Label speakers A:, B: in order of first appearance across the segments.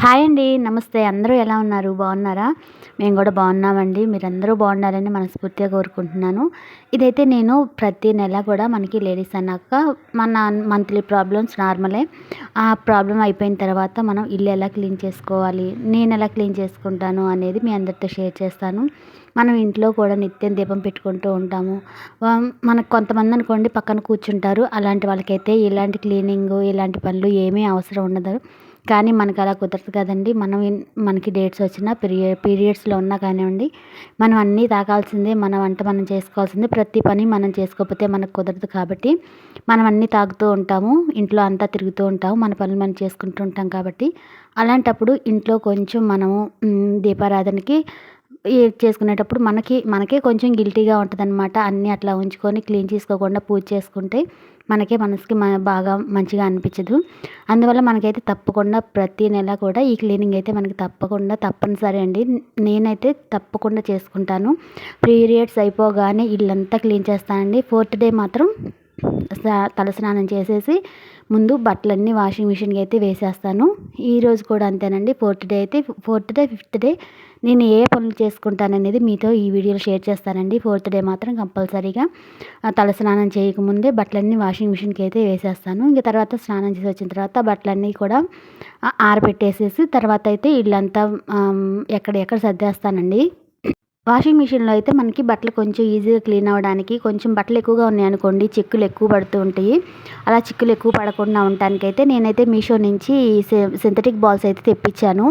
A: Hi అండి నమస్తే. అందరూ ఎలా ఉన్నారు? బాగున్నారా? మేము కూడా బాగున్నామండి. మీరందరూ బాగుండాలని మనస్ఫూర్తిగా కోరుకుంటున్నాను. ఇదైతే నేను ప్రతి నెల కూడా మనకి లేడీస్ అన్నాక మన మంత్లీ ప్రాబ్లమ్స్ నార్మలే. ఆ ప్రాబ్లం అయిపోయిన తర్వాత మనం ఇల్లు ఎలా క్లీన్ చేసుకోవాలి నేను ఎలా క్లీన్ చేసుకుంటాను అనేది మీ అందరితో షేర్ చేస్తాను. మనం ఇంట్లో కూడా నిత్యం దీపం పెట్టుకుంటూ ఉంటాము. మనకు కొంతమంది అనుకోండి పక్కన కూర్చుంటారు. అలాంటి వాళ్ళకైతే ఇలాంటి క్లీనింగ్ ఇలాంటి పనులు ఏమీ అవసరం ఉండదు. కానీ మనకు అలా కుదరదు కదండి. మనం మనకి డేట్స్ వచ్చినా పీరియడ్ పీరియడ్స్లో ఉన్నా కానివ్వండి మనం అన్నీ తాగాల్సిందే మన వంట మనం చేసుకోవాల్సిందే. ప్రతి పని మనం చేసుకోకపోతే మనకు కుదరదు కాబట్టి మనం అన్నీ తాగుతూ ఉంటాము ఇంట్లో అంతా తిరుగుతూ ఉంటాము మన పనులు మనం చేసుకుంటూ ఉంటాం కాబట్టి అలాంటప్పుడు ఇంట్లో కొంచెం మనము దీపారాధనకి చేసుకునేటప్పుడు మనకి మనకే కొంచెం గిల్టీగా ఉంటుంది అనమాట అన్నీ అట్లా ఉంచుకొని క్లీన్ చేసుకోకుండా పూజ చేసుకుంటే మనకే మనసుకి బాగా మంచిగా అనిపించదు. అందువల్ల మనకైతే తప్పకుండా ప్రతి నెల కూడా ఈ క్లీనింగ్ అయితే మనకి తప్పకుండా తప్పనిసరి అండి. నేనైతే తప్పకుండా చేసుకుంటాను. పీరియడ్స్ అయిపోగానే ఇల్లంతా క్లీన్ చేస్తానండి. ఫోర్త్ డే మాత్రం తలస్నానం చేసేసి ముందు బట్టలన్నీ వాషింగ్ మిషన్కి అయితే వేసేస్తాను. ఈరోజు కూడా అంతేనండి. ఫోర్త్ డే అయితే ఫోర్త్ డే ఫిఫ్త్ డే నేను ఏ పనులు చేసుకుంటాననేది మీతో ఈ వీడియోలో షేర్ చేస్తానండి. ఫోర్త్ డే మాత్రం కంపల్సరీగా తలస్నానం చేయకముందే బట్టలన్నీ వాషింగ్ మిషన్కి అయితే వేసేస్తాను. ఇంక తర్వాత స్నానం చేసి వచ్చిన తర్వాత బట్టలన్నీ కూడా ఆరబెట్టేసేసి తర్వాత అయితే ఇల్లంతా ఎక్కడ సర్దేస్తానండి. వాషింగ్ మిషన్లో అయితే మనకి బట్టలు కొంచెం ఈజీగా క్లీన్ అవ్వడానికి కొంచెం బట్టలు ఎక్కువగా ఉన్నాయి అనుకోండి చిక్కులు ఎక్కువ పడుతూ ఉంటాయి. అలా చిక్కులు ఎక్కువ పడకుండా ఉండటానికైతే నేనైతే మీషో నుంచి సింథటిక్ బాల్స్ అయితే తెప్పించాను.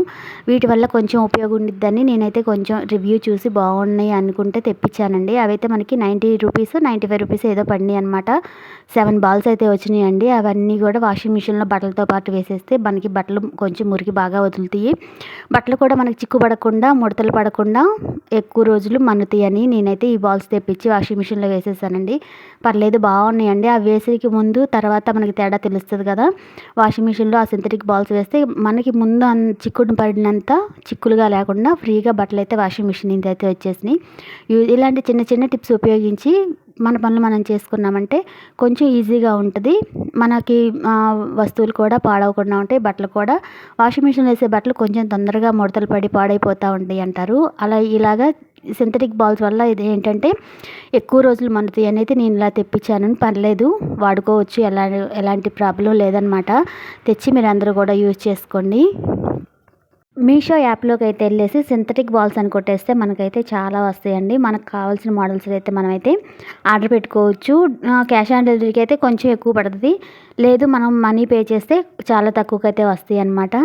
A: వీటి వల్ల కొంచెం ఉపయోగం ఉండిద్దని నేనైతే కొంచెం రివ్యూ చూసి బాగున్నాయి అనుకుంటే తెప్పించానండి. అవైతే మనకి ninety rupees ninety five rupees ఏదో పడినాయి అనమాట సెవెన్ బాల్స్ అయితే వచ్చినాయండి. అవన్నీ కూడా వాషింగ్ మిషన్లో బట్టలతో పాటు వేసేస్తే మనకి బట్టలు కొంచెం మురికి బాగా వదులుతాయి. బట్టలు కూడా మనకి చిక్కు పడకుండా ముడతలు పడకుండా ఎక్కువ రోజులు మన్నుతాయని నేనైతే ఈ బాల్స్ తెప్పించి వాషింగ్ మిషన్లో వేసేసానండి. పర్లేదు బాగున్నాయండి. అవి వేసేకి ముందు తర్వాత మనకి తేడా తెలుస్తుంది కదా. వాషింగ్ మిషన్లో ఆ సింథటిక్ బాల్స్ వేస్తే మనకి ముందు చిక్కుడు పడినంత చిక్కులుగా లేకుండా ఫ్రీగా బట్టలు అయితే వాషింగ్ మిషన్ నుంచి అయితే వచ్చేసినాయి. ఇలాంటి చిన్న చిన్న టిప్స్ ఉపయోగించి మన పనులు మనం చేసుకున్నామంటే కొంచెం ఈజీగా ఉంటుంది. మనకి వస్తువులు కూడా పాడవకుండా ఉంటాయి. బట్టలు కూడా వాషింగ్ మిషన్ వేసే బట్టలు కొంచెం తొందరగా ముడతలు పడి పాడైపోతూ ఉంటాయి అంటారు. అలా ఇలాగా సింథటిక్ బాల్స్ వల్ల ఇది ఏంటంటే ఎక్కువ రోజులు మన్నుతాయి అనేది నేను ఇలా తెప్పించాను పర్లేదు వాడుకోవచ్చు ఎలా ఎలాంటి ప్రాబ్లం లేదనమాట తెచ్చి మీరు అందరూ కూడా యూజ్ చేసుకోండి. మీషో యాప్లోకి అయితే వెళ్ళేసి సింథటిక్ బాల్స్ అని కొట్టేస్తే మనకైతే చాలా వస్తాయండి. మనకు కావాల్సిన మోడల్స్ అయితే మనమైతే ఆర్డర్ పెట్టుకోవచ్చు. క్యాష్ ఆన్ డెలివరీకి అయితే కొంచెం ఎక్కువ పడుతుంది. లేదు మనం మనీ పే చేస్తే చాలా తక్కువకైతే అయితే వస్తాయి అన్నమాట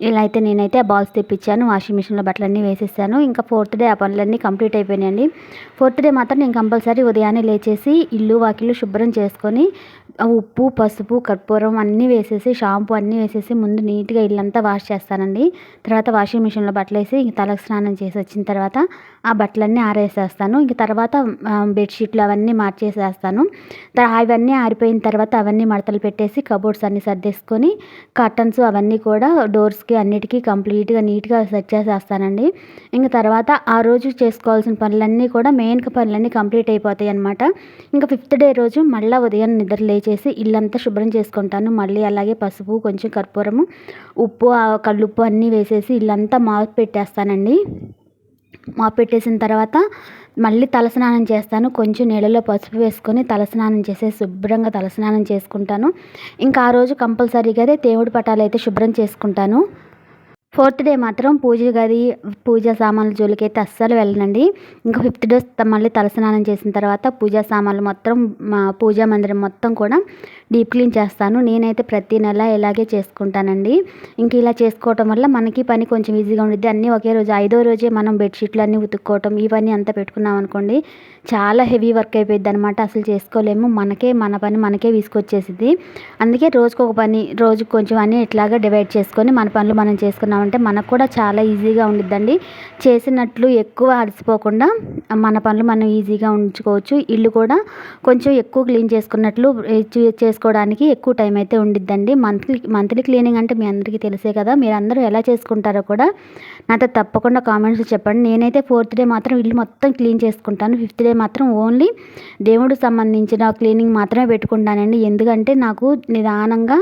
A: ఇలా అయితే నేనైతే ఆ బాల్స్ తెప్పించాను వాషింగ్ మిషన్లో బట్టలన్నీ వేసేసాను. ఇంకా ఫోర్త్ డే ఆ పనులన్నీ కంప్లీట్ అయిపోయినాయండి. ఫోర్త్ డే మాత్రం నేను కంపల్సరీ ఉదయాన్నే లేచేసి ఇల్లు వాకిళ్ళు శుభ్రం చేసుకొని ఉప్పు పసుపు కర్పూరం అన్నీ వేసేసి షాంపూ అన్నీ వేసేసి ముందు నీట్గా ఇల్లంతా వాష్ చేస్తానండి. తర్వాత వాషింగ్ మిషన్లో బట్టలు వేసి తలకు స్నానం చేసి వచ్చిన తర్వాత ఆ బట్టలన్నీ ఆరేసేస్తాను. ఇంక తర్వాత బెడ్షీట్లు అవన్నీ మార్చేసేస్తాను. అవన్నీ ఆరిపోయిన తర్వాత అవన్నీ మడతలు పెట్టేసి కబోర్డ్స్ అన్నీ సర్దేసుకొని కర్టన్స్ అవన్నీ కూడా డోర్స్ డోర్స్కి అన్నిటికీ కంప్లీట్గా నీట్గా సెట్ చేసేస్తానండి. ఇంకా తర్వాత ఆ రోజు చేసుకోవాల్సిన పనులన్నీ కూడా మెయిన్ పనులన్నీ కంప్లీట్ అయిపోతాయి అనమాట ఇంకా ఫిఫ్త్ డే రోజు మళ్ళీ ఉదయం నిద్ర లేచేసి ఇల్లంతా శుభ్రం చేసుకుంటాను. మళ్ళీ అలాగే పసుపు కొంచెం కర్పూరము ఉప్పు కళ్ళుప్పు అన్నీ వేసేసి ఇల్లంతా మాపు పెట్టేస్తానండి. మాపు పెట్టేసిన తర్వాత మళ్ళీ తలస్నానం చేస్తాను. కొంచెం నీళ్ళలో పసుపు వేసుకొని తలస్నానం చేసి శుభ్రంగా తలస్నానం చేసుకుంటాను. ఇంకా ఆ రోజు కంపల్సరీగా దేవుడి పటాలు అయితే శుభ్రం చేసుకుంటాను. ఫోర్త్ డే మాత్రం పూజ గది పూజా సామాన్ల జోలికి అయితే అస్సలు వెళ్ళనండి. ఇంకా ఫిఫ్త్ డే మళ్ళీ తలస్నానం చేసిన తర్వాత పూజా సామాన్లు మొత్తం మా పూజా మందిరం మొత్తం కూడా డీప్ క్లీన్ చేస్తాను. నేనైతే ప్రతి నెల ఇలాగే చేసుకుంటానండి. ఇంక ఇలా చేసుకోవటం వల్ల మనకి పని కొంచెం ఈజీగా ఉండిద్ది. అన్నీ ఒకే రోజు ఐదో రోజే మనం బెడ్షీట్లు అన్నీ ఉతుక్కోవటం ఇవన్నీ అంతా పెట్టుకున్నాం అనుకోండి చాలా హెవీ వర్క్ అయిపోయింది అనమాట అసలు చేసుకోలేము. మనకే మన పని మనకే తీసుకొచ్చేసింది అందుకే రోజుకు ఒక పని రోజు కొంచెం అన్నీ ఇట్లాగా డివైడ్ చేసుకొని మన పనులు మనం చేసుకున్నామంటే మనకు కూడా చాలా ఈజీగా ఉండిద్దండి. చేసినట్లు ఎక్కువ అలసిపోకుండా మన పనులు మనం ఈజీగా ఉంచుకోవచ్చు. ఇల్లు కూడా కొంచెం ఎక్కువ క్లీన్ చేసుకున్నట్లు చేసుకోవడానికి ఎక్కువ టైం అయితే ఉండిద్దండి. మంత్లీ మంత్లీ క్లీనింగ్ అంటే మీ అందరికీ తెలిసే కదా. మీరు అందరూ ఎలా చేసుకుంటారో కూడా నాతో తప్పకుండా కామెంట్స్ చెప్పండి. నేనైతే ఫోర్త్ డే మాత్రం ఇల్లు మొత్తం క్లీన్ చేసుకుంటాను. ఫిఫ్త్ డే మాత్రం ఓన్లీ దేవుడికి సంబంధించిన క్లీనింగ్ మాత్రమే పెట్టుకుంటానండి. ఎందుకంటే నాకు నిదానంగా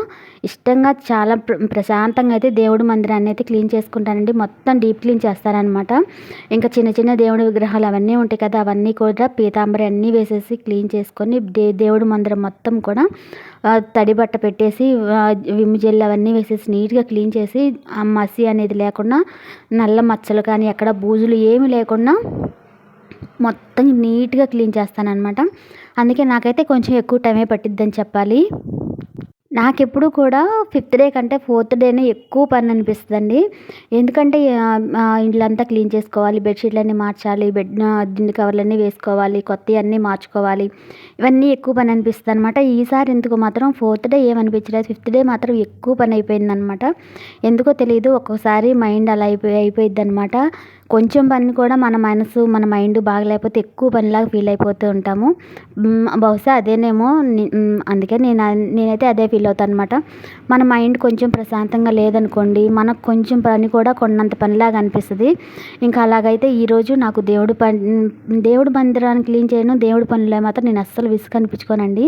A: ఇష్టంగా చాలా ప్రశాంతంగా అయితే దేవుడి మందిరాన్ని అయితే క్లీన్ చేసుకుంటానండి. మొత్తం డీప్ క్లీన్ చేస్తారనమాట ఇంకా చిన్న చిన్న దేవుడి విగ్రహాలు అవన్నీ ఉంటాయి కదా అవన్నీ కూడా పీతాంబరి అన్నీ వేసేసి క్లీన్ చేసుకొని దే దేవుడి మందిరం మొత్తం కూడా తడి బట్ట పెట్టేసి విమ్ జెల్ అవన్నీ వేసేసి నీట్గా క్లీన్ చేసి ఆ మసి అనేది లేకుండా నల్ల మచ్చలు కానీ ఎక్కడ బూజులు ఏమి లేకుండా మొత్తం నీట్గా క్లీన్ చేస్తానన్నమాట. అందుకే నాకైతే కొంచెం ఎక్కువ టైమే పట్టిద్దని చెప్పాలి. నాకెప్పుడు కూడా ఫిఫ్త్ డే కంటే ఫోర్త్ డేనే ఎక్కువ పని అనిపిస్తుందండి. ఎందుకంటే ఇండ్లంతా క్లీన్ చేసుకోవాలి బెడ్షీట్లన్నీ మార్చాలి బెడ్ దిండు కవర్లన్నీ వేసుకోవాలి కొత్తవి అన్నీ మార్చుకోవాలి. ఇవన్నీ ఎక్కువ పని అనిపిస్తుంది అనమాట ఈసారి ఎందుకు మాత్రం ఫోర్త్ డే ఏమనిపించలేదు. ఫిఫ్త్ డే మాత్రం ఎక్కువ పని అయిపోయిందనమాట ఎందుకో తెలియదు ఒక్కోసారి మైండ్ అలా అయిపోయి అయిపోయింది అనమాట కొంచెం పని కూడా మన మనసు మన మైండ్ బాగలేకపోతే ఎక్కువ పనిలాగా ఫీల్ అయిపోతూ ఉంటాము. బహుశా అదేనేమో అందుకే నేను నేనైతే అదే ఫీల్ అవుతాను అనమాట మన మైండ్ కొంచెం ప్రశాంతంగా లేదనుకోండి మనకు కొంచెం పని కూడా కొన్నంత పనిలాగా అనిపిస్తుంది. ఇంకా అలాగైతే ఈరోజు నాకు దేవుడు పని దేవుడు మందిరాన్ని క్లీన్ చేయను దేవుడి పనులు మాత్రం నేను అస్సలు విసుగు అనిపించుకోనండి.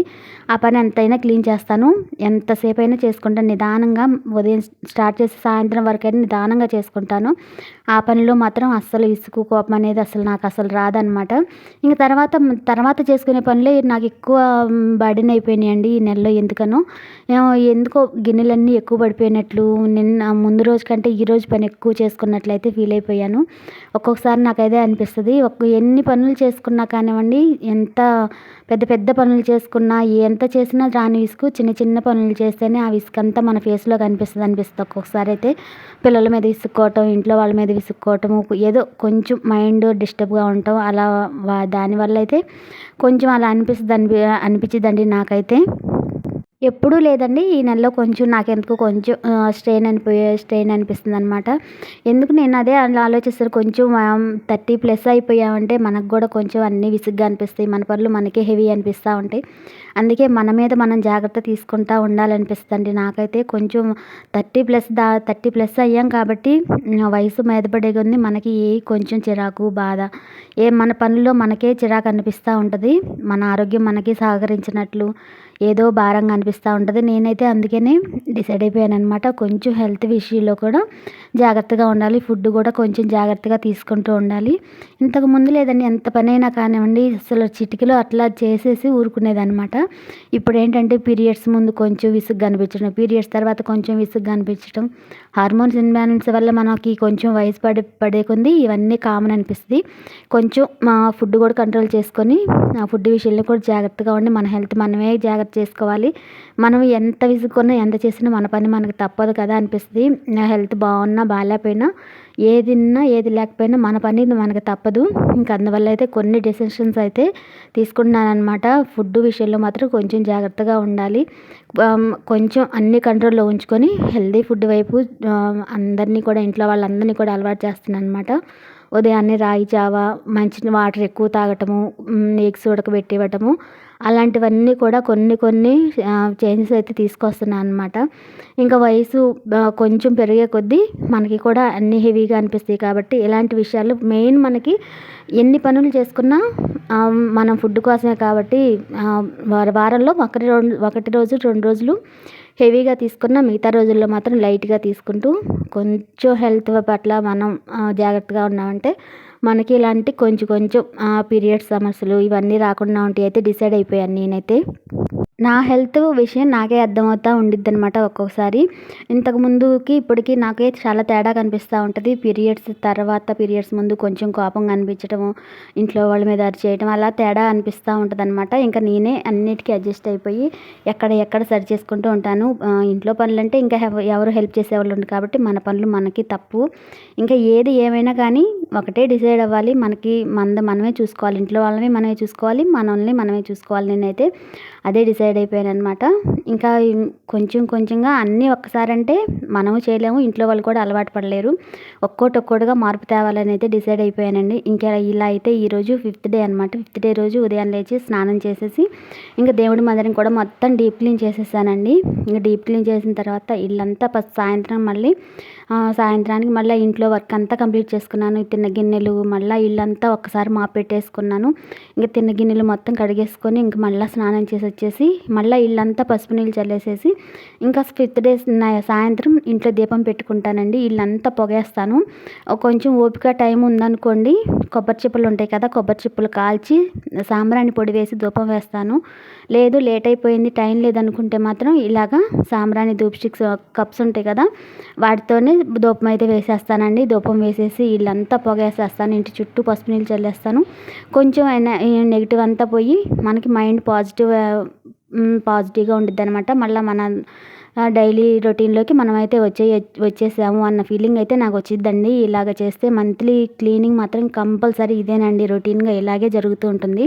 A: ఆ పని ఎంతైనా క్లీన్ చేస్తాను. ఎంతసేపు అయినా చేసుకుంటాను నిదానంగా ఉదయం స్టార్ట్ చేసి సాయంత్రం వరకు అయినా నిదానంగా చేసుకుంటాను. ఆ పనిలో మాత్రం అస్సలు విసుగు కోపం అనేది అసలు నాకు అసలు రాదనమాట ఇంక తర్వాత తర్వాత చేసుకునే పనులే నాకు ఎక్కువ బర్డెన్ అయిపోయినాయండి ఈ నెలలో ఎందుకనో. ఎందుకో గిన్నెలన్నీ ఎక్కువ పడిపోయినట్లు నిన్న ముందు రోజు కంటే ఈ రోజు పని ఎక్కువ చేసుకున్నట్లయితే ఫీల్ అయిపోయాను. ఒక్కొక్కసారి నాకైతే అనిపిస్తుంది ఒక్క ఎన్ని పనులు చేసుకున్నా కానివ్వండి ఎంత పెద్ద పెద్ద పనులు చేసుకున్నా ఎంత చేసినా రాని విసుగు చిన్న చిన్న పనులు చేస్తేనే ఆ విసుగు అంతా మన ఫేస్లో కనిపిస్తుంది అనిపిస్తుంది ఒక్కొక్కసారి అయితే. పిల్లల మీద విసుక్కోవటం ఇంట్లో వాళ్ళ మీద విసుక్కోవటము ఏదో కొంచెం మైండ్ డిస్టర్బ్గా ఉంటాం. అలా దానివల్ల అయితే కొంచెం అలా అనిపిస్తుంది అనిపి అనిపించిందండి నాకైతే. ఎప్పుడూ లేదండి. ఈ నెలలో కొంచెం నాకెందుకు కొంచెం స్ట్రెయిన్ అనిపోయే స్ట్రెయిన్ అనిపిస్తుంది అనమాట ఎందుకు నేను అదే అలా ఆలోచిస్తారు. కొంచెం థర్టీ ప్లస్ అయిపోయామంటే మనకు కూడా కొంచెం అన్నీ విసుగ్గా అనిపిస్తాయి. మన పనులు మనకే హెవీ అనిపిస్తూ ఉంటాయి. అందుకే మన మీద మనం జాగ్రత్త తీసుకుంటూ ఉండాలనిపిస్తుంది నాకైతే కొంచెం థర్టీ ప్లస్ దా థర్టీ ప్లస్ అయ్యాం కాబట్టి వయసు మీద ఉంది మనకి ఏ కొంచెం చిరాకు బాధ ఏ మన పనుల్లో మనకే చిరాకు అనిపిస్తూ ఉంటుంది. మన ఆరోగ్యం మనకి సహకరించినట్లు ఏదో భారంగా అనిపిస్తూ ఉంటుంది. నేనైతే అందుకనే డిసైడ్ అయిపోయాను అనమాట కొంచెం హెల్త్ విషయంలో కూడా జాగ్రత్తగా ఉండాలి. ఫుడ్ కూడా కొంచెం జాగ్రత్తగా తీసుకుంటూ ఉండాలి. ఇంతకు ముందు లేదండి ఎంత పనైనా కానివ్వండి అసలు చిటికలో అట్లా చేసేసి ఊరుకునేదనమాట ఇప్పుడు ఏంటంటే పీరియడ్స్ ముందు కొంచెం విసుగ్గా అనిపించడం పీరియడ్స్ తర్వాత కొంచెం విసుగ్గా అనిపించడం హార్మోన్స్ ఇన్బ్యాలెన్స్ వల్ల మనకి కొంచెం వయసు పడే పడే కొంది ఇవన్నీ కామన్ అనిపిస్తుంది. కొంచెం మా ఫుడ్ కూడా కంట్రోల్ చేసుకొని ఆ ఫుడ్ విషయంలో కూడా జాగ్రత్తగా ఉండి మన హెల్త్ మనమే జాగ్రత్త చేసుకోవాలి. మనం ఎంత విసుక్కున్నా ఎంత చేసినా మన పని మనకు తప్పదు కదా అనిపిస్తుంది. నా హెల్త్ బాగున్నా బాగాలేకపోయినా ఏది ఏది లేకపోయినా మన పని మనకు తప్పదు. ఇంక అందువల్ల అయితే కొన్ని డెసిషన్స్ అయితే తీసుకున్నాను అనమాట ఫుడ్ విషయంలో మాత్రం కొంచెం జాగ్రత్తగా ఉండాలి. కొంచెం అన్ని కంట్రోల్లో ఉంచుకొని హెల్దీ ఫుడ్ వైపు అందరినీ కూడా ఇంట్లో వాళ్ళందరినీ కూడా అలవాటు చేస్తున్నాను అనమాట ఉదయాన్నే రాగి జావ మంచి వాటర్ ఎక్కువ తాగటము ఎగ్స్ ఉడకబెట్టి ఇవ్వటము అలాంటివన్నీ కూడా కొన్ని కొన్ని చేంజెస్ అయితే తీసుకొస్తున్నాను అనమాట ఇంకా వయసు కొంచెం పెరిగే కొద్దీ మనకి కూడా అన్నీ హెవీగా అనిపిస్తాయి కాబట్టి ఇలాంటి విషయాలు మెయిన్ మనకి ఎన్ని పనులు చేసుకున్నా మనం ఫుడ్ కోసమే కాబట్టి వారంలో ఒకటి రెండు ఒకటి రోజు రెండు రోజులు హెవీగా తీసుకున్న మిగతా రోజుల్లో మాత్రం లైట్గా తీసుకుంటూ కొంచెం హెల్త్ పట్ల మనం జాగ్రత్తగా ఉన్నామంటే మనకి ఇలాంటి కొంచెం కొంచెం పీరియడ్స్ సమస్యలు ఇవన్నీ రాకుండా ఉంటాయి అయితే డిసైడ్ అయిపోయాను నేనైతే. నా హెల్త్ విషయం నాకే అర్థమవుతూ ఉండిద్ది అనమాట ఒక్కొక్కసారి. ఇంతకు ముందుకి ఇప్పటికి నాకే చాలా తేడా కనిపిస్తూ ఉంటుంది. పీరియడ్స్ తర్వాత పీరియడ్స్ ముందు కొంచెం కోపం కనిపించడము ఇంట్లో వాళ్ళ మీద అరిచేయడం అలా తేడా అనిపిస్తూ ఉంటుంది అనమాట ఇంకా నేనే అన్నిటికీ అడ్జస్ట్ అయిపోయి ఎక్కడ ఎక్కడ సరి చేసుకుంటూ ఉంటాను. ఇంట్లో పనులంటే ఇంకా ఎవరు హెల్ప్ చేసేవాళ్ళు ఉండరు కాబట్టి మన పనులు మనకి తప్పు. ఇంకా ఏది ఏమైనా కానీ ఒకటే డిసైడ్ అవ్వాలి. మనకి మంద మనమే చూసుకోవాలి. ఇంట్లో వాళ్ళని మనమే చూసుకోవాలి. మనల్ని మనమే చూసుకోవాలి నేనైతే. అదే డిసైడ్ అయిపోయాను అనమాట ఇంకా కొంచెం కొంచెంగా అన్నీ ఒక్కసారి అంటే మనము చేయలేము ఇంట్లో వాళ్ళు కూడా అలవాటు పడలేరు. ఒక్కోటి ఒక్కోటిగా మార్పు తేవాలని అయితే డిసైడ్ అయిపోయానండి. ఇంకా ఇలా అయితే ఈరోజు ఫిఫ్త్ డే అనమాట ఫిఫ్త్ డే రోజు ఉదయం లేచి స్నానం చేసేసి ఇంకా దేవుడి మందిరం కూడా మొత్తం డీప్ క్లీన్ చేసేసానండి. ఇంకా డీప్ క్లీన్ చేసిన తర్వాత ఇల్లంతా ఫస్ట్ సాయంత్రం మళ్ళీ సాయంత్రానికి మళ్ళీ ఇంట్లో వర్క్ అంతా కంప్లీట్ చేసుకున్నాను. తిన్న గిన్నెలు మళ్ళీ ఇల్లంతా ఒక్కసారి మాపెట్టేసుకున్నాను ఇంకా తిన్న గిన్నెలు మొత్తం కడిగేసుకొని ఇంక మళ్ళీ స్నానం చేసి వచ్చేసి మళ్ళీ ఇల్లంతా పసుపు నీళ్ళు చల్లేసేసి ఇంకా ఫిఫ్త్ డే సాయంత్రం ఇంట్లో దీపం పెట్టుకుంటానండి. ఇల్లంతా పొగేస్తాను. కొంచెం ఓపిక టైం ఉందనుకోండి. కొబ్బరి చిప్పలు ఉంటాయి కదా కొబ్బరి చిప్పలు కాల్చి సాంబ్రాణి పొడి వేసి ధూపం వేస్తాను. లేదు లేట్ అయిపోయింది టైం లేదనుకుంటే మాత్రం ఇలాగా సాంబ్రాణి ధూప్ స్టిక్స్ కప్స్ ఉంటాయి కదా వాటితోనే ధూపం అయితే వేసేస్తానండి. ధూపం వేసేసి ఇల్లంతా పొగేసేస్తాను. ఇంటి చుట్టూ పసుపు నీళ్ళు చల్లేస్తాను. కొంచెం నెగిటివ్ అంతా పోయి మనకి మైండ్ పాజిటివ్ పాజిటివ్గా ఉండిద్ది అనమాట మళ్ళీ మన డైలీ రొటీన్లోకి మనమైతే వచ్చే వచ్చేసాము అన్న ఫీలింగ్ అయితే నాకు వచ్చిద్దండి ఇలాగ చేస్తే మంత్లీ క్లీనింగ్ మాత్రం కంపల్సరీ ఇదేనండి రొటీన్గా ఇలాగే జరుగుతూ ఉంటుంది.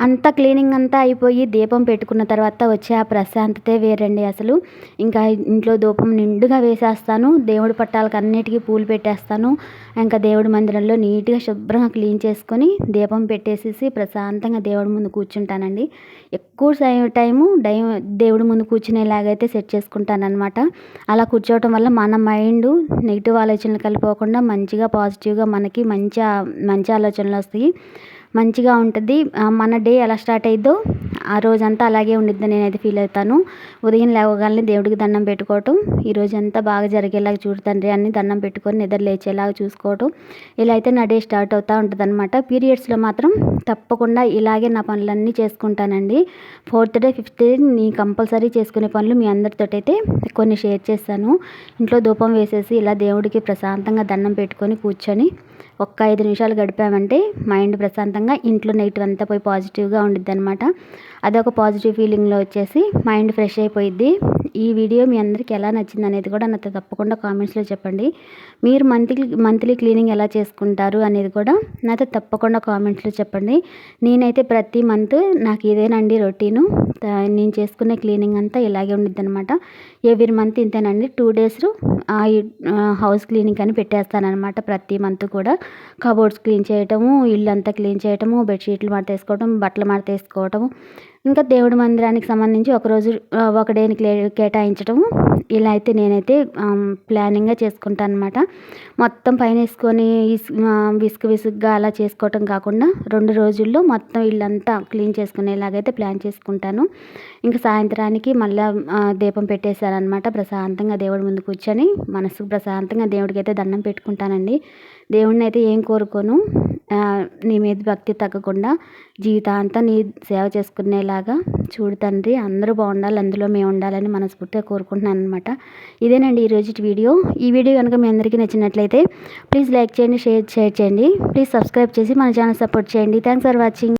A: అంత క్లీనింగ్ అంతా అయిపోయి దీపం పెట్టుకున్న తర్వాత వచ్చే ఆ ప్రశాంతతే వేరండి అసలు. ఇంకా ఇంట్లో ధూపం నిండుగా వేసేస్తాను. దేవుడి పట్టాలకు అన్నిటికీ పూలు పెట్టేస్తాను. ఇంకా దేవుడి మందిరంలో నీట్గా శుభ్రంగా క్లీన్ చేసుకొని దీపం పెట్టేసేసి ప్రశాంతంగా దేవుడి ముందు కూర్చుంటానండి. ఎక్కువ టైము డై దేవుడి ముందు కూర్చునేలాగైతే సెట్ చేసుకుంటానమాట అలా కూర్చోవటం వల్ల మన మైండ్ నెగిటివ్ ఆలోచనలు కలిపోకుండా మంచిగా పాజిటివ్గా మనకి మంచి మంచి ఆలోచనలు వస్తాయి. మంచిగా ఉంటుంది. మన డే ఎలా స్టార్ట్ అయిద్దో ఆ రోజంతా అలాగే ఉండిద్దని నేనైతే ఫీల్ అవుతాను. ఉదయం లేవగానే దేవుడికి దండం పెట్టుకోవటం ఈ రోజంతా బాగా జరిగేలాగా చూడు తండ్రి అని దండం పెట్టుకొని నిద్ర లేచేలాగా చూసుకోవటం ఇలా అయితే నా డే స్టార్ట్ అవుతూ ఉంటుంది అనమాట పీరియడ్స్లో మాత్రం తప్పకుండా ఇలాగే నా పనులన్నీ చేసుకుంటానండి. ఫోర్త్ డే ఫిఫ్త్ డే నీ కంపల్సరీ చేసుకునే పనులు మీ అందరితో అయితే కొన్ని షేర్ చేస్తాను. ఇంట్లో ధూపం వేసేసి ఇలా దేవుడికి ప్రశాంతంగా దండం పెట్టుకొని కూర్చొని ఒక్క ఐదు నిమిషాలు గడిపామంటే మైండ్ ప్రశాంతంగా ఇంట్లో నెగిటివ్ అంతా పోయి పాజిటివ్గా ఉండిద్ది అనమాట అదొక పాజిటివ్ ఫీలింగ్లో వచ్చేసి మైండ్ ఫ్రెష్ అయిపోయిద్ది. ఈ వీడియో మీ అందరికి ఎలా నచ్చింది అనేది కూడా నాతో తప్పకుండా కామెంట్స్లో చెప్పండి. మీరు మంత్లీ మంత్లీ క్లీనింగ్ ఎలా చేసుకుంటారు అనేది కూడా నాతో తప్పకుండా కామెంట్స్లో చెప్పండి. నేనైతే ప్రతి మంత్ నాకు ఇదేనండి రొటీను. నేను చేసుకునే క్లీనింగ్ అంతా ఇలాగే ఉండిద్ది అనమాట ఎవ్రీ మంత్ ఇంతేనండి. టూ డేస్ హౌస్ క్లీనింగ్ అని పెట్టేస్తానమాట ప్రతి మంత్ కూడా. కబోర్డ్స్ క్లీన్ చేయటము ఇల్లు అంతా క్లీన్ చేయటము బెడ్షీట్లు మడతేసుకోవటం బట్టలు మడతేసుకోవటము ఇంకా దేవుడి మందిరానికి సంబంధించి ఒకరోజు ఒక డేని కేటాయించడం ఇలా అయితే నేనైతే ప్లానింగ్గా చేసుకుంటాను అనమాట మొత్తం పైన వేసుకొని విసుగు విసుగ్గా అలా చేసుకోవటం కాకుండా రెండు రోజుల్లో మొత్తం ఇల్లంతా క్లీన్ చేసుకునేలాగైతే ప్లాన్ చేసుకుంటాను. ఇంకా సాయంత్రానికి మళ్ళీ దీపం పెట్టేశారనమాట ప్రశాంతంగా దేవుడి ముందు కూర్చొని మనసుకు ప్రశాంతంగా దేవుడికి అయితే దండం పెట్టుకుంటానండి. దేవుడిని అయితే ఏం కోరుకోను? నీ మీద భక్తి తగ్గకుండా జీవితాంతం నీ సేవ చేసుకునేలాగా చూడు తండ్రి. అందరూ బాగుండాలి అందులో మేము ఉండాలని మనస్ఫూర్తిగా కోరుకుంటున్నాను అనమాట ఇదేనండి ఈరోజు వీడియో. ఈ వీడియో కనుక మీ అందరికీ నచ్చినట్లయితే ప్లీజ్ లైక్ చేయండి షేర్ షేర్ చేయండి. ప్లీజ్ సబ్స్క్రైబ్ చేసి మన ఛానల్ సపోర్ట్ చేయండి. Thanks for watching.